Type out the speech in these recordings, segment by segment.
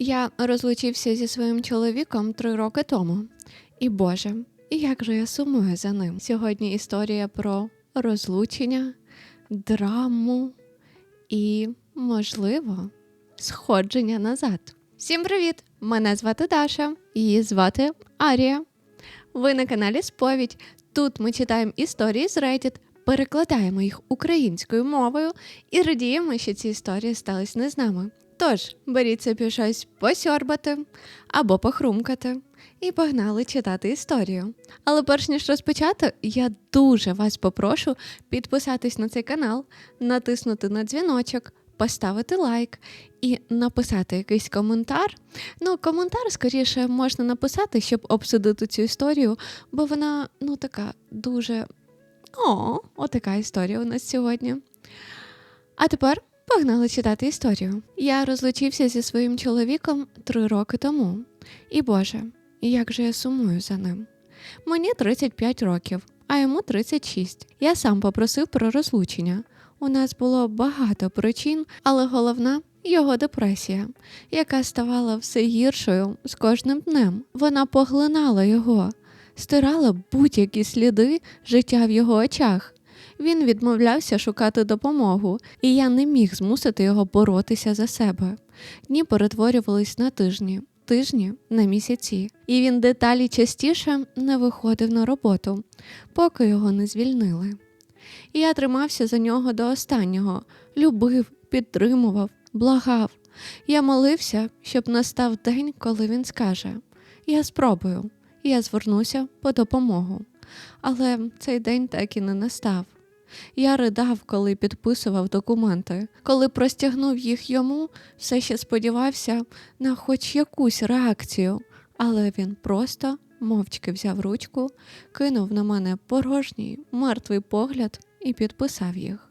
Я розлучився зі своїм чоловіком три роки тому. І Боже, як же я сумую за ним. Сьогодні історія про розлучення, драму і, можливо, сходження назад. Всім привіт! Мене звати Даша, її звати Арія. Ви на каналі Сповідь. Тут ми читаємо історії з Reddit, перекладаємо їх українською мовою і радіємо, що ці історії стались не з нами. Тож, беріть собі щось посьорбати або похрумкати і погнали читати історію. Але перш ніж розпочати, я дуже вас попрошу підписатись на цей канал, натиснути на дзвіночок, поставити лайк і написати якийсь коментар. Ну, коментар скоріше можна написати, щоб обсудити цю історію, бо вона ну така дуже. О, отака історія у нас сьогодні. А тепер погнали читати історію. Я розлучився зі своїм чоловіком три роки тому. І Боже, як же я сумую за ним. Мені 35 років, а йому 36. Я сам попросив про розлучення. У нас було багато причин, але головна його депресія, яка ставала все гіршою з кожним днем. Вона поглинала його, стирала будь-які сліди життя в його очах. Він відмовлявся шукати допомогу, і я не міг змусити його боротися за себе. Дні перетворювались на тижні, тижні на місяці, і він деталі частіше не виходив на роботу, поки його не звільнили. І я тримався за нього до останнього, любив, підтримував, благав. Я молився, щоб настав день, коли він скаже: Я спробую, я звернуся по допомогу. Але цей день так і не настав. Я ридав, коли підписував документи. Коли простягнув їх йому, все ще сподівався на хоч якусь реакцію, але він просто мовчки взяв ручку, кинув на мене порожній, мертвий погляд і підписав їх.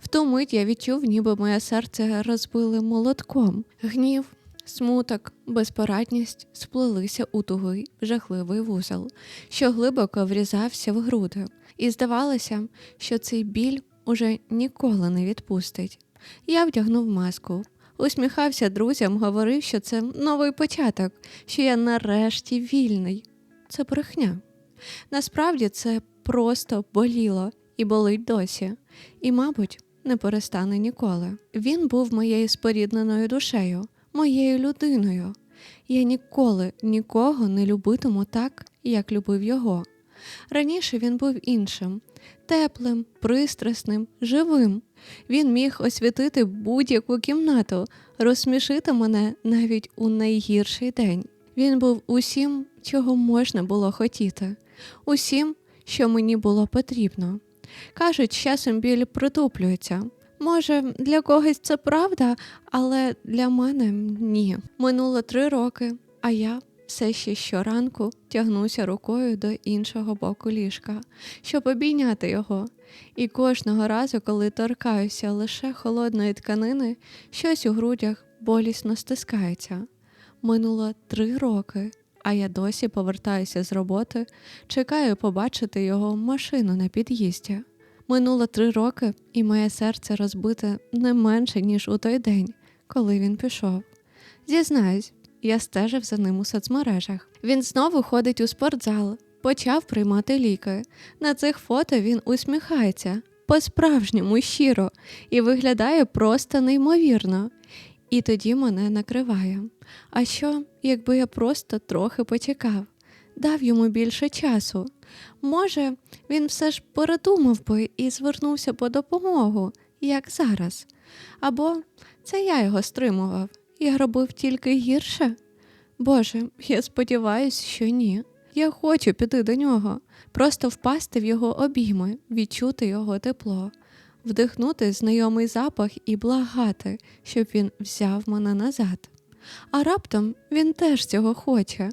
В ту мить я відчув, ніби моє серце розбили молотком. Гнів, смуток, безпорадність сплелися у тугий, жахливий вузол, що глибоко врізався в груди, і здавалося, що цей біль уже ніколи не відпустить. Я вдягнув маску, усміхався друзям, говорив, що це новий початок, що я нарешті вільний. Це брехня. Насправді це просто боліло і болить досі, і, мабуть, не перестане ніколи. Він був моєю спорідненою душею, моєю людиною. Я ніколи нікого не любитиму так, як любив його. Раніше він був іншим, теплим, пристрасним, живим. Він міг освітити будь-яку кімнату, розсмішити мене навіть у найгірший день. Він був усім, чого можна було хотіти, усім, що мені було потрібно. Кажуть, часом біль притуплюється. Може, для когось це правда, але для мене ні. Минуло три роки, а я все ще щоранку тягнуся рукою до іншого боку ліжка, щоб обійняти його. І кожного разу, коли торкаюся лише холодної тканини, щось у грудях болісно стискається. Минуло три роки, а я досі повертаюся з роботи, чекаю побачити його машину на під'їзді. Минуло три роки, і моє серце розбите не менше, ніж у той день, коли він пішов. Зізнаюсь, я стежив за ним у соцмережах. Він знову ходить у спортзал, почав приймати ліки. На цих фото він усміхається по-справжньому щиро і виглядає просто неймовірно. І тоді мене накриває. А що, якби я просто трохи почекав, дав йому більше часу? Може, він все ж передумав би і звернувся по допомогу, як зараз. Або це я його стримував, я робив тільки гірше. Боже, я сподіваюся, що ні. Я хочу піти до нього, просто впасти в його обійми, відчути його тепло, вдихнути знайомий запах і благати, щоб він взяв мене назад. А раптом він теж цього хоче.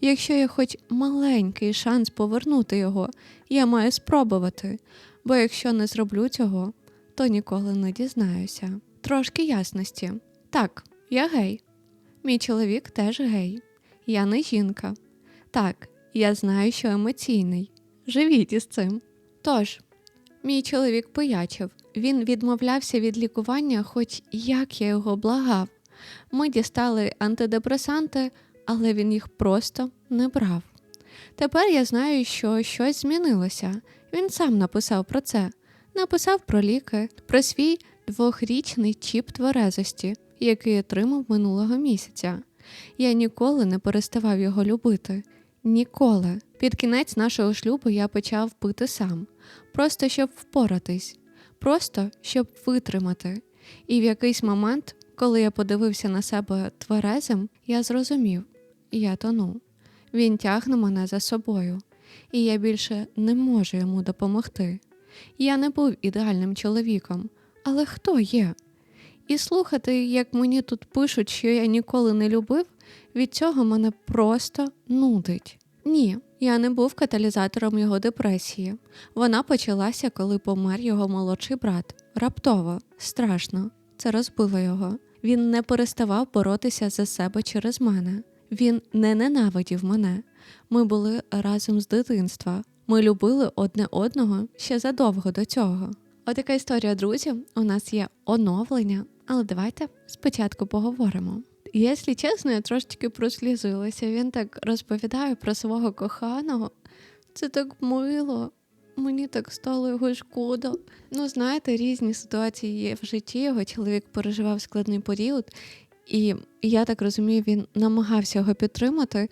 Якщо є хоч маленький шанс повернути його, я маю спробувати, бо якщо не зроблю цього, то ніколи не дізнаюся. Трошки ясності. Так, я гей. Мій чоловік теж гей. Я не жінка. Так, я знаю, що емоційний. Живіть із цим. Тож, мій чоловік поячив. Він відмовлявся від лікування, хоч як я його благав. Ми дістали антидепресанти, але він їх просто не брав. Тепер я знаю, що щось змінилося. Він сам написав про це. Написав про ліки, про свій двохрічний чіп тверезості, який отримав минулого місяця. Я ніколи не переставав його любити. Ніколи. Під кінець нашого шлюбу я почав пити сам, просто щоб впоратись, просто щоб витримати. І в якийсь момент, коли я подивився на себе тверезим, я зрозумів, я тону. Він тягне мене за собою, і я більше не можу йому допомогти. Я не був ідеальним чоловіком, але хто є? І слухати, як мені тут пишуть, що я ніколи не любив, від цього мене просто нудить. Ні, я не був каталізатором його депресії. Вона почалася, коли помер його молодший брат. Раптово, страшно, це розбило його. Він не переставав боротися за себе через мене. Він не ненавидів мене. Ми були разом з дитинства. Ми любили одне одного ще задовго до цього. Отака історія, друзі. У нас є оновлення, але давайте спочатку поговоримо. Якщо чесно, я трошечки прослізилася. Він так розповідає про свого коханого. Це так мило. Мені так стало його шкода. Ну, знаєте, різні ситуації є в житті. Його чоловік переживав складний період, і я так розумію, він намагався його підтримати.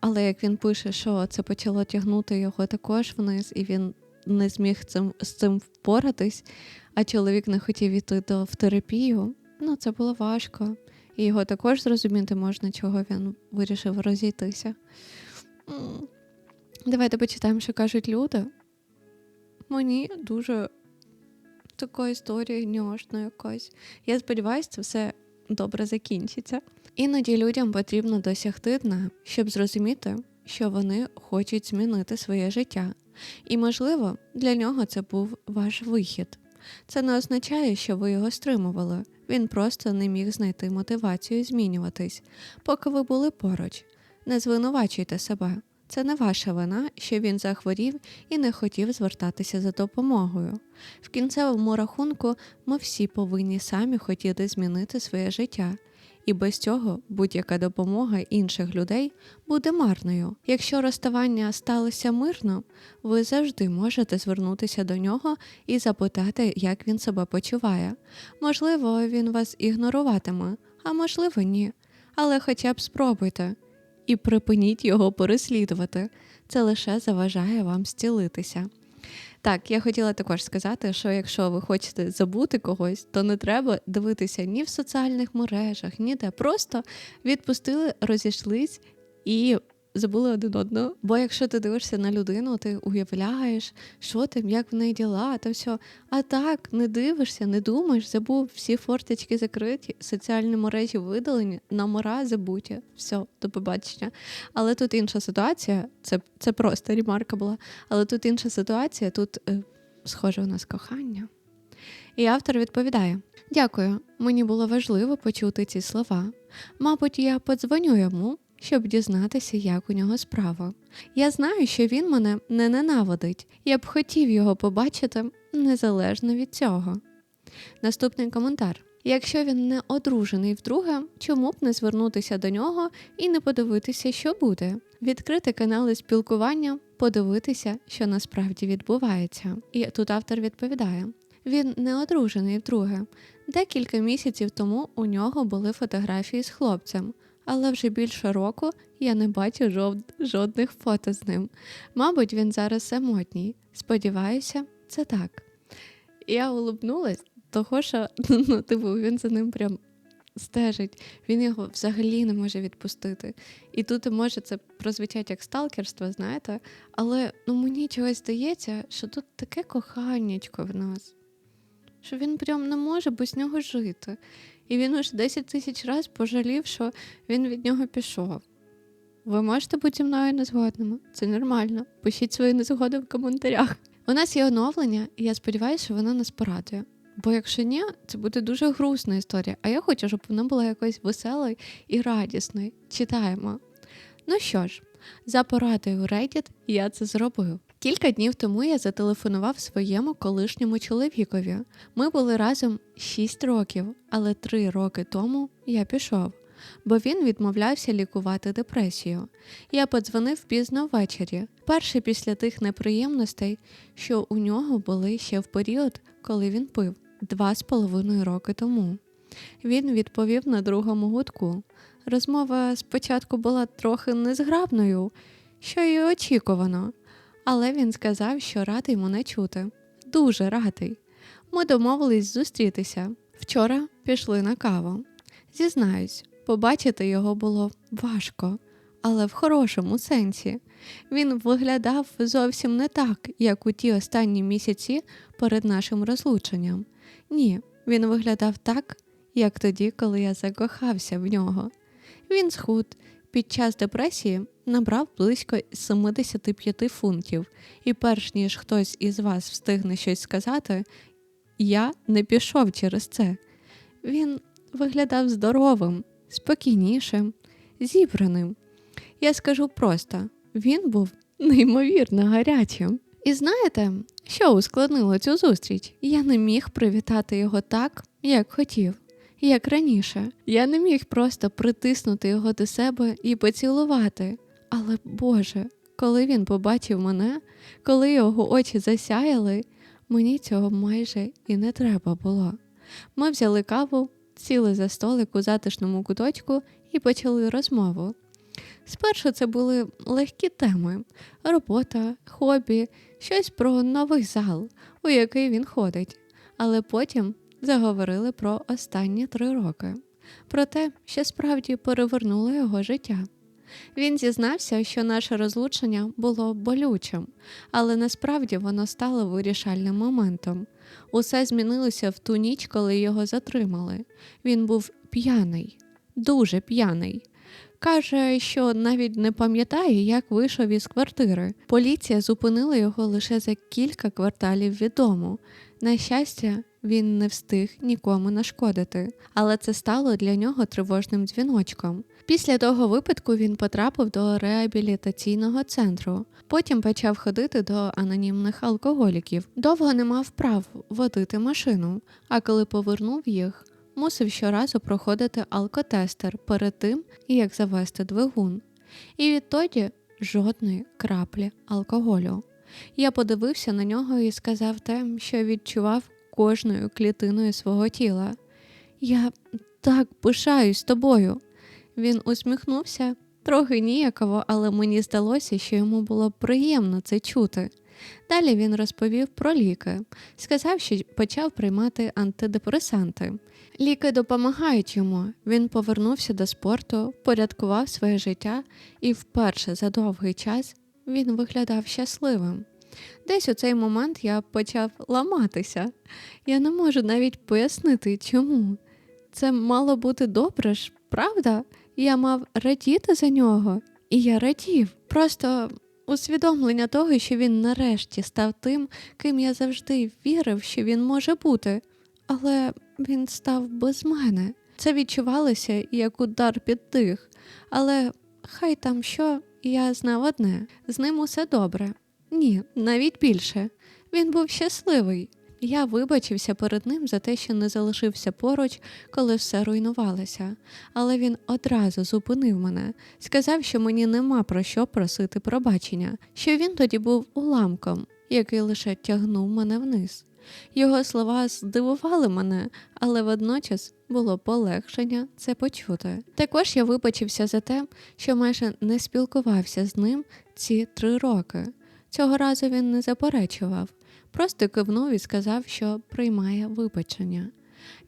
Але як він пише, що це почало тягнути його також вниз, і він не зміг цим, з цим впоратись, а чоловік не хотів іти до в терапію, ну це було важко. І його також зрозуміти можна, чого він вирішив розійтися. Давайте почитаємо, що кажуть люди. Мені дуже така історія ньошна якась. Я сподіваюся, це все добре закінчиться. Іноді людям потрібно досягти дна, щоб зрозуміти, що вони хочуть змінити своє життя. І, можливо, для нього це був ваш вихід. Це не означає, що ви його стримували. Він просто не міг знайти мотивацію змінюватись, поки ви були поруч. Не звинувачуйте себе. Це не ваша вина, що він захворів і не хотів звертатися за допомогою. В кінцевому рахунку ми всі повинні самі хотіти змінити своє життя, і без цього будь-яка допомога інших людей буде марною. Якщо розставання сталося мирно, ви завжди можете звернутися до нього і запитати, як він себе почуває. Можливо, він вас ігноруватиме, а можливо, ні. Але хоча б спробуйте і припиніть його переслідувати. Це лише заважає вам зцілитися. Так, я хотіла також сказати, що якщо ви хочете забути когось, то не треба дивитися ні в соціальних мережах, ніде. Просто відпустили, розійшлись і забули один одного. Бо якщо ти дивишся на людину, ти уявляєш, що там, як в неї діла, та все. А так не дивишся, не думаєш, забув, всі форточки закриті, соціальні мережі видалені, номера забуті. Все, до побачення. Але тут інша ситуація, це, це просто ремарка була. Але тут інша ситуація, тут е, схоже у нас кохання. І автор відповідає: Дякую, мені було важливо почути ці слова. Мабуть, я подзвоню йому, щоб дізнатися, як у нього справа. Я знаю, що він мене не ненавидить. Я б хотів його побачити незалежно від цього. Наступний коментар. Якщо він не одружений вдруге, чому б не звернутися до нього і не подивитися, що буде? Відкрити канали спілкування, подивитися, що насправді відбувається. І тут автор відповідає: він не одружений вдруге. Декілька місяців тому у нього були фотографії з хлопцем, але вже більше року я не бачу жов- жодних фото з ним. Мабуть, він зараз самотній. Сподіваюся, це так. Я улыбнулась, того що ну, типу, він за ним прям стежить, він його взагалі не може відпустити. І тут може це прозвучати як сталкерство, знаєте, але ну, мені чогось здається, що тут таке коханнячко в нас, що він прям не може без нього жити. І він уже 10 тисяч разів пожалів, що він від нього пішов. Ви можете бути зі мною незгодними. Це нормально. Пишіть свої незгоди в коментарях. У нас є оновлення, і я сподіваюся, що воно нас порадує. Бо якщо ні, це буде дуже грустна історія. А я хочу, щоб вона була якось веселою і радісною. Читаємо. Ну що ж, за порадою Reddit я це зробив. Кілька днів тому я зателефонував своєму колишньому чоловікові. Ми були разом 6 років, але 3 роки тому я пішов, бо він відмовлявся лікувати депресію. Я подзвонив пізно ввечері, перше після тих неприємностей, що у нього були ще в період, коли він пив, два з половиною роки тому. Він відповів на другому гудку. Розмова спочатку була трохи незграбною, що й очікувано, але він сказав, що радий мене чути. Дуже радий. Ми домовились зустрітися. Вчора пішли на каву. Зізнаюсь, побачити його було важко, але в хорошому сенсі. Він виглядав зовсім не так, як у ті останні місяці перед нашим розлученням. Ні, він виглядав так, як тоді, коли я закохався в нього. Він схуд. Під час депресії набрав близько 75 фунтів, і перш ніж хтось із вас встигне щось сказати, я не пішов через це. Він виглядав здоровим, спокійнішим, зібраним. Я скажу просто: він був неймовірно гарячим. І знаєте, що ускладнило цю зустріч? Я не міг привітати його так, як хотів як раніше. Я не міг просто притиснути його до себе і поцілувати. Але Боже, коли він побачив мене, коли його очі засяяли, мені цього майже і не треба було. Ми взяли каву, сіли за столик у затишному куточку і почали розмову. Спершу це були легкі теми: робота, хобі, щось про новий зал, у який він ходить. Але потім заговорили про останні три роки, про те, що справді перевернуло його життя. Він зізнався, що наше розлучення було болючим, але насправді воно стало вирішальним моментом. Усе змінилося в ту ніч, коли його затримали. Він був п'яний, дуже п'яний. Каже, що навіть не пам'ятає, як вийшов із квартири. Поліція зупинила його лише за кілька кварталів від дому. На щастя, він не встиг нікому нашкодити, але це стало для нього тривожним дзвіночком. Після того випадку він потрапив до реабілітаційного центру. Потім почав ходити до анонімних алкоголіків. Довго не мав прав водити машину, а коли повернув їх, мусив щоразу проходити алкотестер перед тим, як завести двигун. І відтоді жодної краплі алкоголю. Я подивився на нього і сказав те, що відчував кожною клітиною свого тіла. Я так пишаюсь тобою. Він усміхнувся трохи ніяково, але мені здалося, що йому було приємно це чути. Далі він розповів про ліки, сказав, що почав приймати антидепресанти. Ліки допомагають йому. Він повернувся до спорту, порядкував своє життя, і вперше за довгий час він виглядав щасливим. Десь у цей момент я почав ламатися. Я не можу навіть пояснити, чому. Це мало бути добре ж, правда? Я мав радіти за нього, і я радів. Просто усвідомлення того, що він нарешті став тим, ким я завжди вірив, що він може бути, але він став без мене. Це відчувалося як удар під дих, але хай там що, я знав одне з ним усе добре. Ні, навіть більше. Він був щасливий. Я вибачився перед ним за те, що не залишився поруч, коли все руйнувалося, але він одразу зупинив мене, сказав, що мені нема про що просити пробачення, що він тоді був уламком, який лише тягнув мене вниз. Його слова здивували мене, але водночас було полегшення це почути. Також я вибачився за те, що майже не спілкувався з ним ці три роки. Цього разу він не заперечував, просто кивнув і сказав, що приймає вибачення.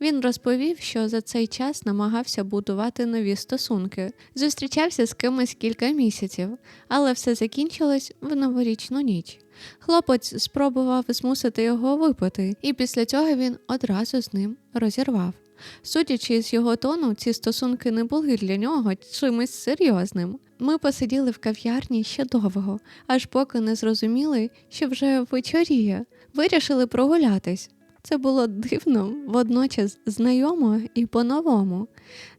Він розповів, що за цей час намагався будувати нові стосунки, зустрічався з кимось кілька місяців, але все закінчилось в новорічну ніч. Хлопець спробував змусити його випити, і після цього він одразу з ним розірвав. Судячи з його тону, ці стосунки не були для нього чимось серйозним. Ми посиділи в кав'ярні ще довго, аж поки не зрозуміли, що вже вечоріє. Вирішили прогулятись. Це було дивно, водночас знайомо і по-новому.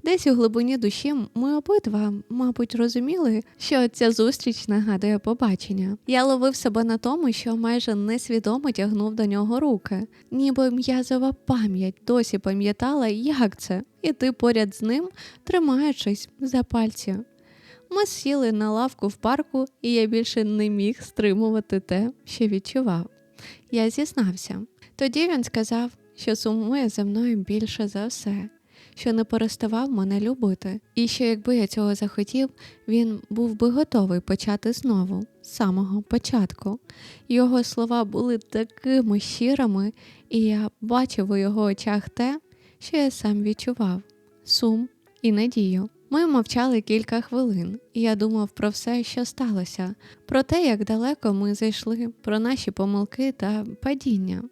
Десь у глибині душі ми обидва, мабуть, розуміли, що ця зустріч нагадує побачення. Я ловив себе на тому, що майже несвідомо тягнув до нього руки, ніби м'язова пам'ять досі пам'ятала, як це, іти поряд з ним, тримаючись за пальці. Ми сіли на лавку в парку, і я більше не міг стримувати те, що відчував. Я зізнався. Тоді він сказав, що сумує за мною більше за все, що не переставав мене любити, і що якби я цього захотів, він був би готовий почати знову, з самого початку. Його слова були такими щирими, і я бачив у його очах те, що я сам відчував сум і надію. Ми мовчали кілька хвилин, і я думав про все, що сталося, про те, як далеко ми зайшли, про наші помилки та падіння.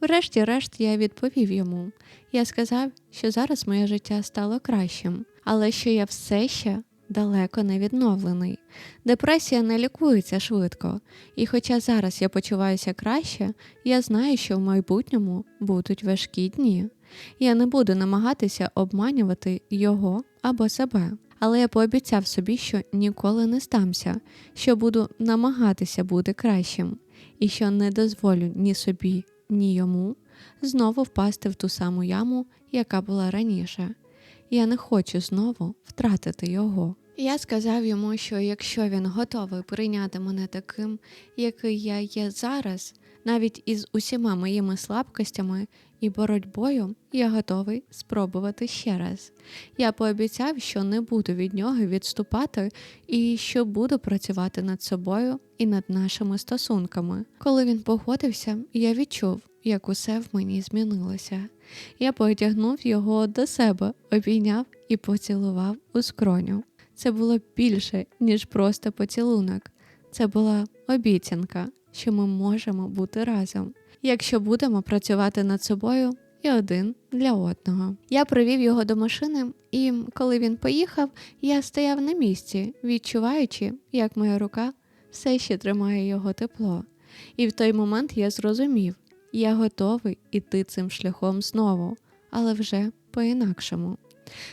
Врешті-решт я відповів йому. Я сказав, що зараз моє життя стало кращим, але що я все ще далеко не відновлений. Депресія не лікується швидко, і хоча зараз я почуваюся краще, я знаю, що в майбутньому будуть важкі дні. Я не буду намагатися обманювати його або себе, але я пообіцяв собі, що ніколи не здамся, що буду намагатися бути кращим, і що не дозволю ні собі, ні йому знову впасти в ту саму яму, яка була раніше. Я не хочу знову втратити його. Я сказав йому, що якщо він готовий прийняти мене таким, який я є зараз, навіть із усіма моїми слабкостями і боротьбою, я готовий спробувати ще раз. Я пообіцяв, що не буду від нього відступати і що буду працювати над собою і над нашими стосунками. Коли він погодився, я відчув, як усе в мені змінилося. Я потягнув його до себе, обійняв і поцілував у скроню. Це було більше, ніж просто поцілунок. Це була обіцянка, що ми можемо бути разом, якщо будемо працювати над собою і один для одного. Я привів його до машини, і коли він поїхав, я стояв на місці, відчуваючи, як моя рука все ще тримає його тепло. І в той момент я зрозумів, я готовий іти цим шляхом знову, але вже по-інакшому.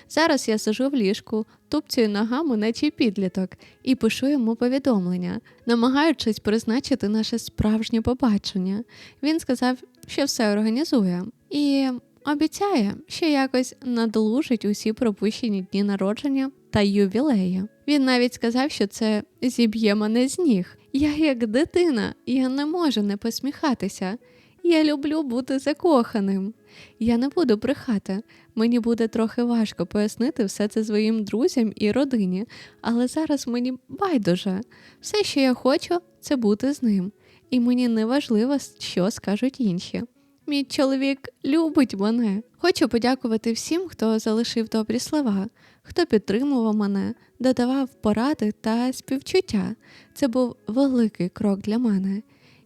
Зараз я сижу в ліжку, тупцюю ногами, наче підліток, і пишу йому повідомлення, намагаючись призначити наше справжнє побачення. Він сказав, що все організує, і обіцяє, що якось надлужить усі пропущені дні народження та ювілеї. Він навіть сказав, що це зіб'є мене з ніг. Я як дитина, я не можу не посміхатися. Я люблю бути закоханим. Я не буду брехати. Мені буде трохи важко пояснити все це своїм друзям і родині, але зараз мені байдуже. Все, що я хочу, це бути з ним. І мені не важливо, що скажуть інші. Мій чоловік любить мене. Хочу подякувати всім, хто залишив добрі слова, хто підтримував мене, додавав поради та співчуття. Це був великий крок для мене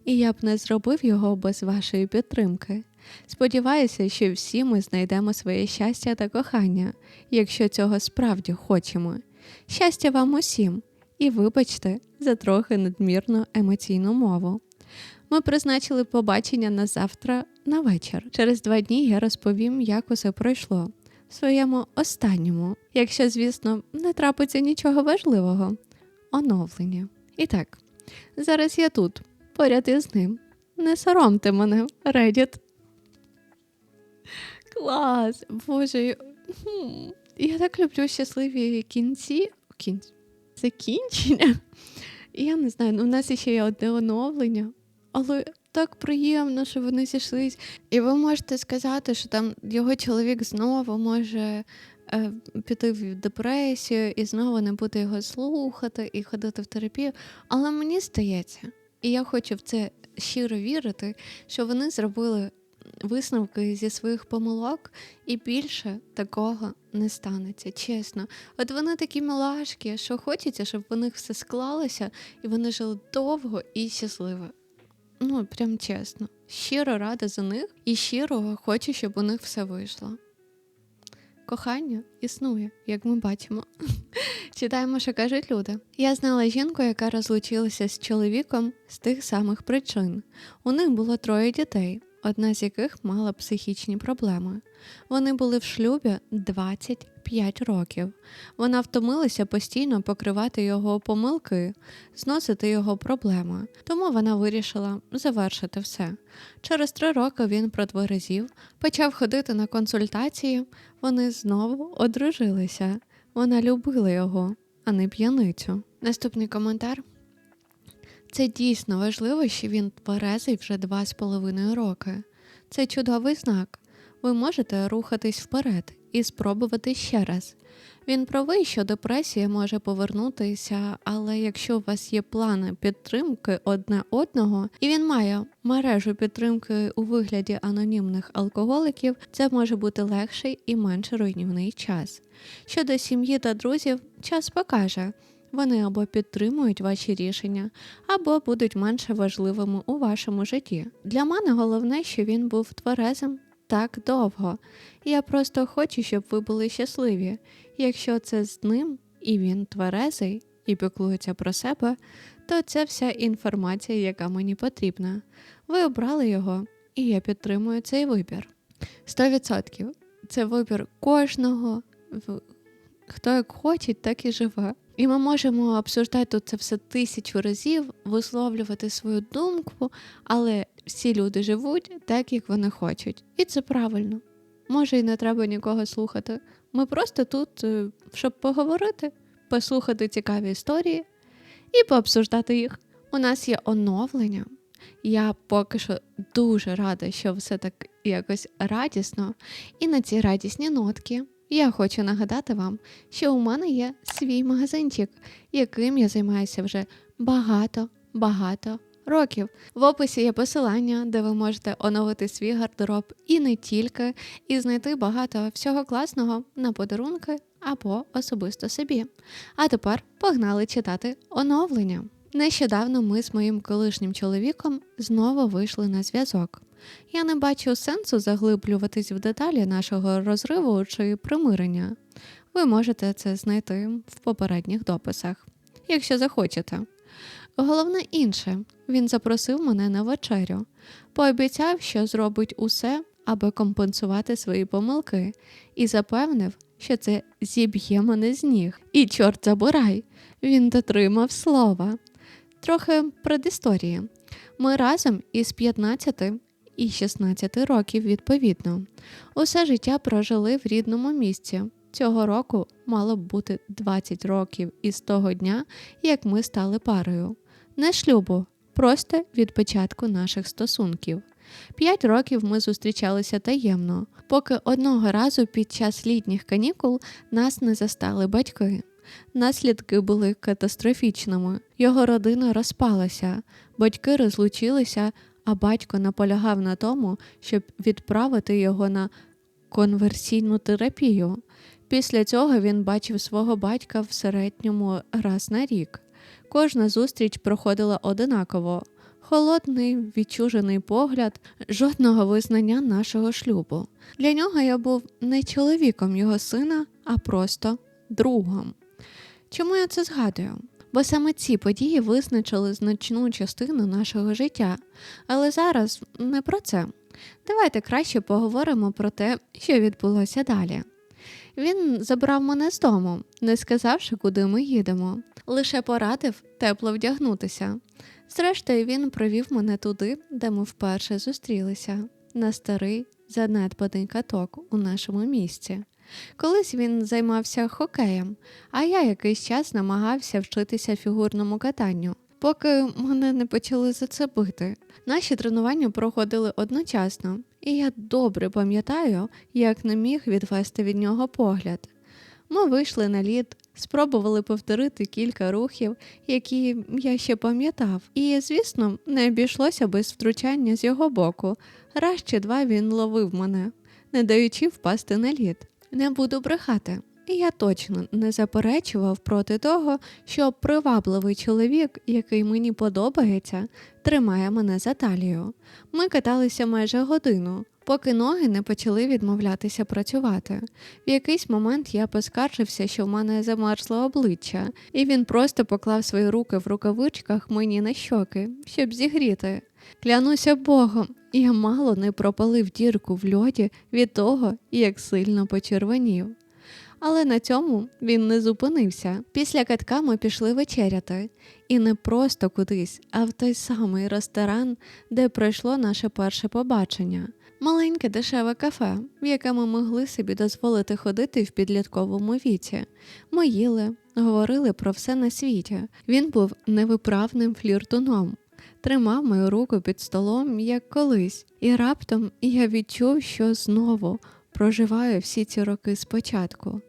і я б не зробив його без вашої підтримки. Сподіваюся, що всі ми знайдемо своє щастя та кохання, якщо цього справді хочемо. Щастя вам усім, і вибачте за трохи надмірну емоційну мову. Ми призначили побачення на завтра на вечір. Через два дні я розповім, як усе пройшло в своєму останньому, якщо, звісно, не трапиться нічого важливого. Оновлення. І так, зараз я тут поряд із ним. Не соромте мене, Reddit. Клас! Боже. Я так люблю щасливі кінці. Кінці. Закінчення. Я не знаю, ну у нас ще є одне оновлення, але так приємно, що вони зійшлись. І ви можете сказати, що там його чоловік знову може е, піти в депресію і знову не буде його слухати і ходити в терапію. Але мені здається, і я хочу в це щиро вірити, що вони зробили висновки зі своїх помилок, і більше такого не станеться. Чесно. От вони такі милашки, що хочеться, щоб у них все склалося, і вони жили довго і щасливо. Ну, прям чесно. Щиро рада за них і щиро хочу, щоб у них все вийшло. Кохання існує, як ми бачимо. Читаємо, що кажуть люди. Я знала жінку, яка розлучилася з чоловіком з тих самих причин. У них було троє дітей. Одна з яких мала психічні проблеми. Вони були в шлюбі 25 років. Вона втомилася постійно покривати його помилки, зносити його проблеми, тому вона вирішила завершити все. Через три роки він протверезів, почав ходити на консультації. Вони знову одружилися. Вона любила його, а не п'яницю. Наступний коментар. Це дійсно важливо, що він тверезий вже два з половиною роки. Це чудовий знак. Ви можете рухатись вперед і спробувати ще раз. Він правий, що депресія може повернутися, але якщо у вас є плани підтримки одне одного, і він має мережу підтримки у вигляді анонімних алкоголиків, це може бути легший і менш руйнівний час. Щодо сім'ї та друзів, час покаже. Вони або підтримують ваші рішення, або будуть менше важливими у вашому житті. Для мене головне, що він був тверезим так довго. Я просто хочу, щоб ви були щасливі. Якщо це з ним і він тверезий і піклується про себе, то це вся інформація, яка мені потрібна. Ви обрали його, і я підтримую цей вибір. 100%. Це вибір кожного, хто як хоче, так і живе. І ми можемо обсуждати це все тисячу разів, висловлювати свою думку, але всі люди живуть так, як вони хочуть. І це правильно. Може, і не треба нікого слухати. Ми просто тут, е, щоб поговорити, послухати цікаві історії і пообсуждати їх. У нас є оновлення. Я поки що дуже рада, що все так якось радісно. І на ці радісні нотки я хочу нагадати вам, що у мене є свій магазинчик, яким я займаюся вже багато-багато років. В описі є посилання, де ви можете оновити свій гардероб і не тільки, і знайти багато всього класного на подарунки або особисто собі. А тепер погнали читати оновлення. Нещодавно ми з моїм колишнім чоловіком знову вийшли на зв'язок. Я не бачу сенсу заглиблюватись в деталі нашого розриву чи примирення. Ви можете це знайти в попередніх дописах, якщо захочете. Головне інше, він запросив мене на вечерю, пообіцяв, що зробить усе, аби компенсувати свої помилки, і запевнив, що це зіб'є мене з ніг. І чорт забирай, він дотримав слова. Трохи предісторії. Ми разом із 15 і 16 років відповідно. Усе життя прожили в рідному місці. Цього року мало б бути 20 років із того дня, як ми стали парою. Не шлюбу, просто від початку наших стосунків. П'ять років ми зустрічалися таємно, поки одного разу під час літніх канікул нас не застали батьки. Наслідки були катастрофічними. Його родина розпалася, батьки розлучилися, а батько наполягав на тому, щоб відправити його на конверсійну терапію. Після цього він бачив свого батька в середньому раз на рік. Кожна зустріч проходила одинаково. Холодний, відчужений погляд, жодного визнання нашого шлюбу. Для нього я був не чоловіком його сина, а просто другом. Чому я це згадую? Бо саме ці події визначили значну частину нашого життя. Але зараз не про це. Давайте краще поговоримо про те, що відбулося далі. Він забрав мене з дому, не сказавши, куди ми їдемо, лише порадив тепло вдягнутися. Зрештою, він провів мене туди, де ми вперше зустрілися, на старий занедбаний каток у нашому місті. Колись він займався хокеєм, а я якийсь час намагався вчитися фігурному катанню, поки мене не почали за це бити. Наші тренування проходили одночасно, і я добре пам'ятаю, як не міг відвести від нього погляд. Ми вийшли на лід, спробували повторити кілька рухів, які я ще пам'ятав, і, звісно, не обійшлося без втручання з його боку. Раз чи два він ловив мене, не даючи впасти на лід. Не буду брехати. Я точно не заперечував проти того, що привабливий чоловік, який мені подобається, тримає мене за талію. Ми каталися майже годину, поки ноги не почали відмовлятися працювати. В якийсь момент я поскаржився, що в мене замерзло обличчя, і він просто поклав свої руки в рукавичках мені на щоки, щоб зігріти. Клянуся Богом, Я мало не пропалив дірку в льоді від того, як сильно почервонів. Але на цьому він не зупинився. Після катка ми пішли вечеряти. І не просто кудись, а в той самий ресторан, де пройшло наше перше побачення. Маленьке дешеве кафе, в яке ми могли собі дозволити ходити в підлітковому віці. Ми їли, говорили про все на світі. Він був невиправним фліртуном. Тримав мою руку під столом, як колись, і раптом я відчув, що знову проживаю всі ці роки спочатку.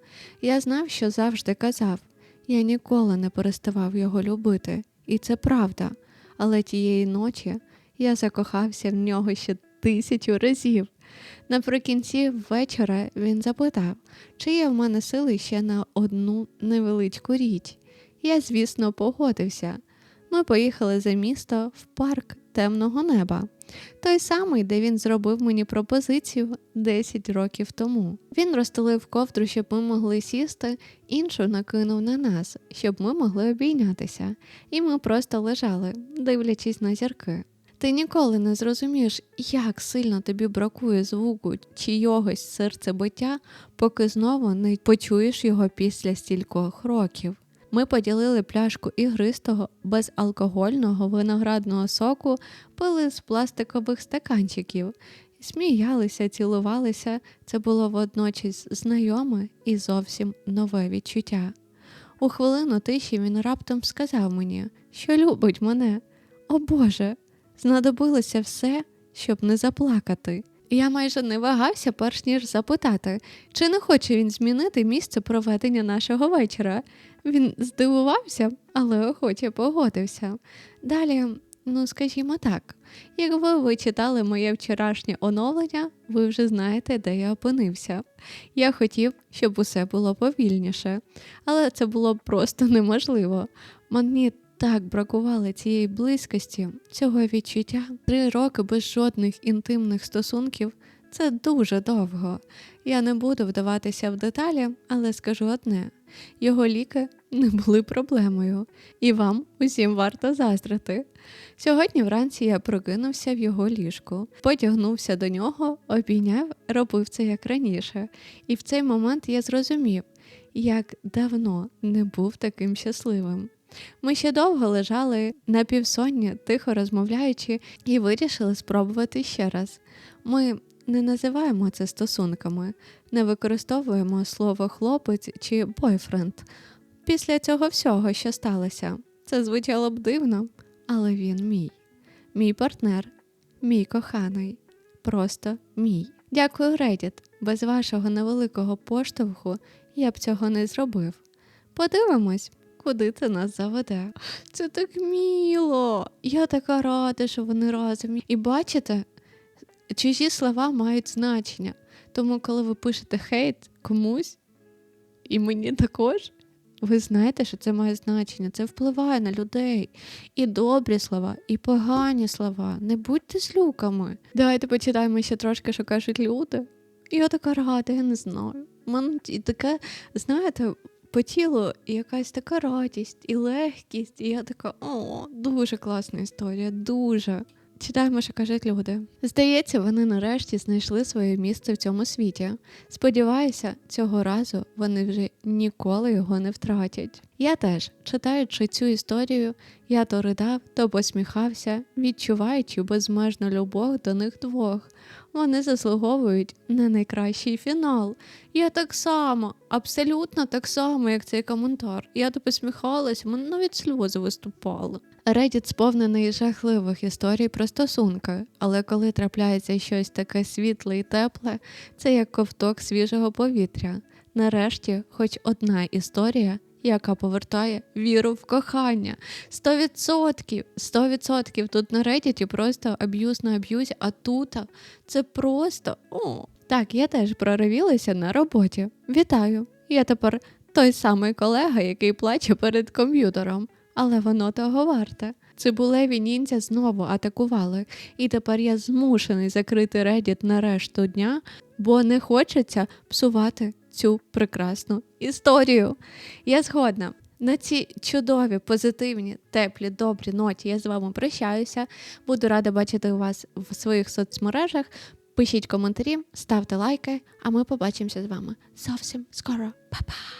Я знав, що завжди казав, я ніколи не переставав його любити, і це правда. Але тієї ночі я закохався в нього ще тисячу разів. Наприкінці вечора він запитав, чи є в мене сили ще на одну невеличку річ. Я, звісно, погодився. Ми поїхали за місто в парк темного неба, той самий, де він зробив мені пропозицію 10 років тому. Він розстелив ковдру, щоб ми могли сісти, іншу накинув на нас, щоб ми могли обійнятися, і ми просто лежали, дивлячись на зірки. Ти ніколи не зрозумієш, як сильно тобі бракує звуку чийогось серцебиття, поки знову не почуєш його після стількох років. Ми поділили пляшку ігристого безалкогольного виноградного соку, пили з пластикових стаканчиків, сміялися, цілувалися. Це було водночас знайоме і зовсім нове відчуття. У хвилину тиші він раптом сказав мені, що любить мене. О Боже, знадобилося все, щоб не заплакати. Я майже не вагався, перш ніж запитати, чи не хоче він змінити місце проведення нашого вечора. Він здивувався, але охоче погодився. Далі, ну скажімо так, якби ви читали моє вчорашнє оновлення, ви вже знаєте, де я опинився. Я хотів, щоб усе було повільніше, але це було просто неможливо. Мені так бракувало цієї близькості, цього відчуття. Три роки без жодних інтимних стосунків це дуже довго. Я не буду вдаватися в деталі, але скажу одне: його ліки не були проблемою, і вам усім варто заздрити. Сьогодні вранці я прокинувся в його ліжку, потягнувся до нього, обійняв, робив це як раніше, і в цей момент я зрозумів, як давно не був таким щасливим. Ми ще довго лежали на півсонні, тихо розмовляючи, і вирішили спробувати ще раз. Ми не називаємо це стосунками, не використовуємо слово хлопець чи бойфренд. Після цього всього, що сталося, це звучало б дивно, але він мій, мій партнер, мій коханий, просто мій. Дякую, Reddit. Без вашого невеликого поштовху я б цього не зробив. Подивимось, куди це нас заведе. Це так міло. Я така рада, що вони разом. І бачите, чужі слова мають значення. Тому, коли ви пишете хейт комусь, і мені також, ви знаєте, що це має значення. Це впливає на людей. І добрі слова, і погані слова. Не будьте злюками. Давайте почитаємо ще трошки, що кажуть люди. Я така рада, я не знаю. Мене і таке, знаєте, по тілу якась така радість і легкість, і я така, о, дуже класна історія, дуже. Читаємо, що кажуть люди. Здається, вони нарешті знайшли своє місце в цьому світі. Сподіваюся, цього разу вони вже ніколи його не втратять. Я теж, читаючи цю історію, я то ридав, то посміхався, відчуваючи безмежну любов до них двох. Вони заслуговують на найкращий фінал. Я так само, абсолютно так само, як цей коментар. Я то посміхалась, мене навіть сльози виступали. Reddit сповнений жахливих історій про стосунки, але коли трапляється щось таке світле і тепле, це як ковток свіжого повітря. Нарешті, хоч одна історія, яка повертає віру в кохання. Сто відсотків, сто відсотків. Тут на Reddit просто аб'юз на аб'юзі, а тут це просто о. Так, я теж проревілася на роботі. Вітаю! Я тепер той самий колега, який плаче перед комп'ютером але воно того варте. Цибулеві ніндзя знову атакували, і тепер я змушений закрити Reddit на решту дня, бо не хочеться псувати цю прекрасну історію. Я згодна. На ці чудові, позитивні, теплі, добрі ноті я з вами прощаюся. Буду рада бачити вас в своїх соцмережах. Пишіть коментарі, ставте лайки, а ми побачимося з вами зовсім скоро. Па-па!